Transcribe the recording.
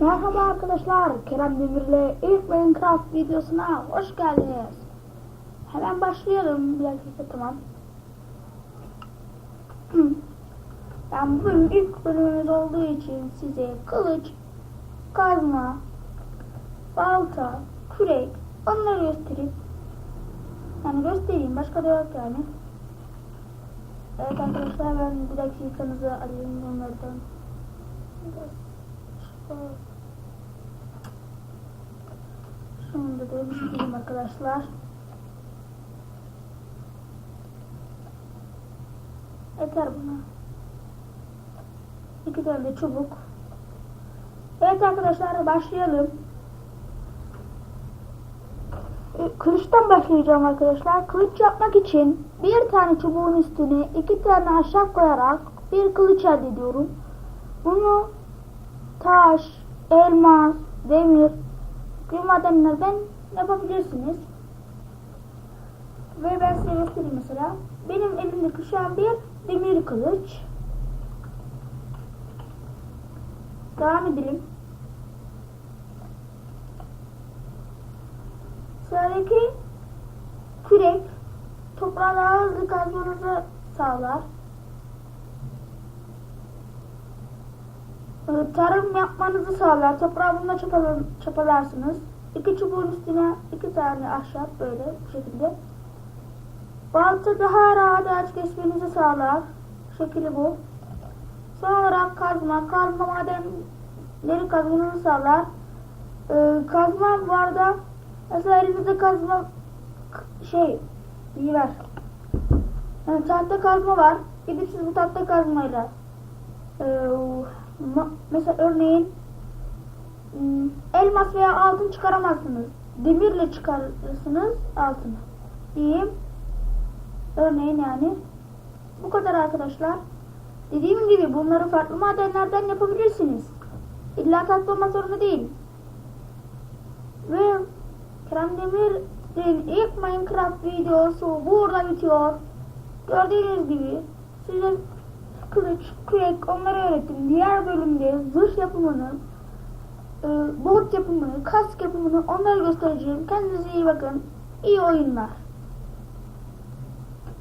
Merhaba arkadaşlar, Kerem Demir'le ilk Minecraft videosuna hoş geldiniz. Hemen başlayalım. Bir dakika tamam. Ben bugün ilk bölümümüz olduğu için size kılıç, kazma, balta, kürek onları göstereyim. Yani göstereyim başka da yok yani. Evet arkadaşlar ben bir dakikanızı alayım onlardan. Biraz Şunu da dönüştüreyim arkadaşlar. Yeter buna. İki tane de çubuk. Evet arkadaşlar başlayalım. E, Kılıçtan başlayacağım arkadaşlar. Kılıç yapmak için bir tane çubuğun üstüne iki tane ahşap koyarak bir kılıç elde ediyorum. Bunu taş, elmas, demir gibi madenlerden yapabilirsiniz. Ve ben size göstereyim mesela. Benim elimdeki şu an bir demir kılıç. Devam edelim. Sıradaki kürek toprağı daha hızlı kazmanızı sağlar. Tarım yapmanızı sağlar. Toprağı bununla çapala, çapalarsınız. İki çubuğun üstüne iki tane ahşap böyle bu şekilde. Balta daha rahat ağaç kesmenizi sağlar. Şekli bu. Son olarak kazma. Kazma madenleri kazmanızı sağlar. Ee, kazma bu arada mesela elinizde kazma şey iyi ver. Yani tahta kazma var. Gidip siz bu tahta kazmayla ee, ma- mesela örneğin elmas veya altın çıkaramazsınız. Demirle çıkarırsınız altını. Diyeyim. Örneğin yani. Bu kadar arkadaşlar. Dediğim gibi bunları farklı madenlerden yapabilirsiniz. İlla tatlı zorunda değil. Ve Kerem Demir'in ilk Minecraft videosu burada bitiyor. Gördüğünüz gibi size kılıç, kürek onları öğrettim. Diğer bölümde zırh yapımını, e, bot yapımını, kask yapımını onları göstereceğim. Kendinize iyi bakın. İyi oyunlar.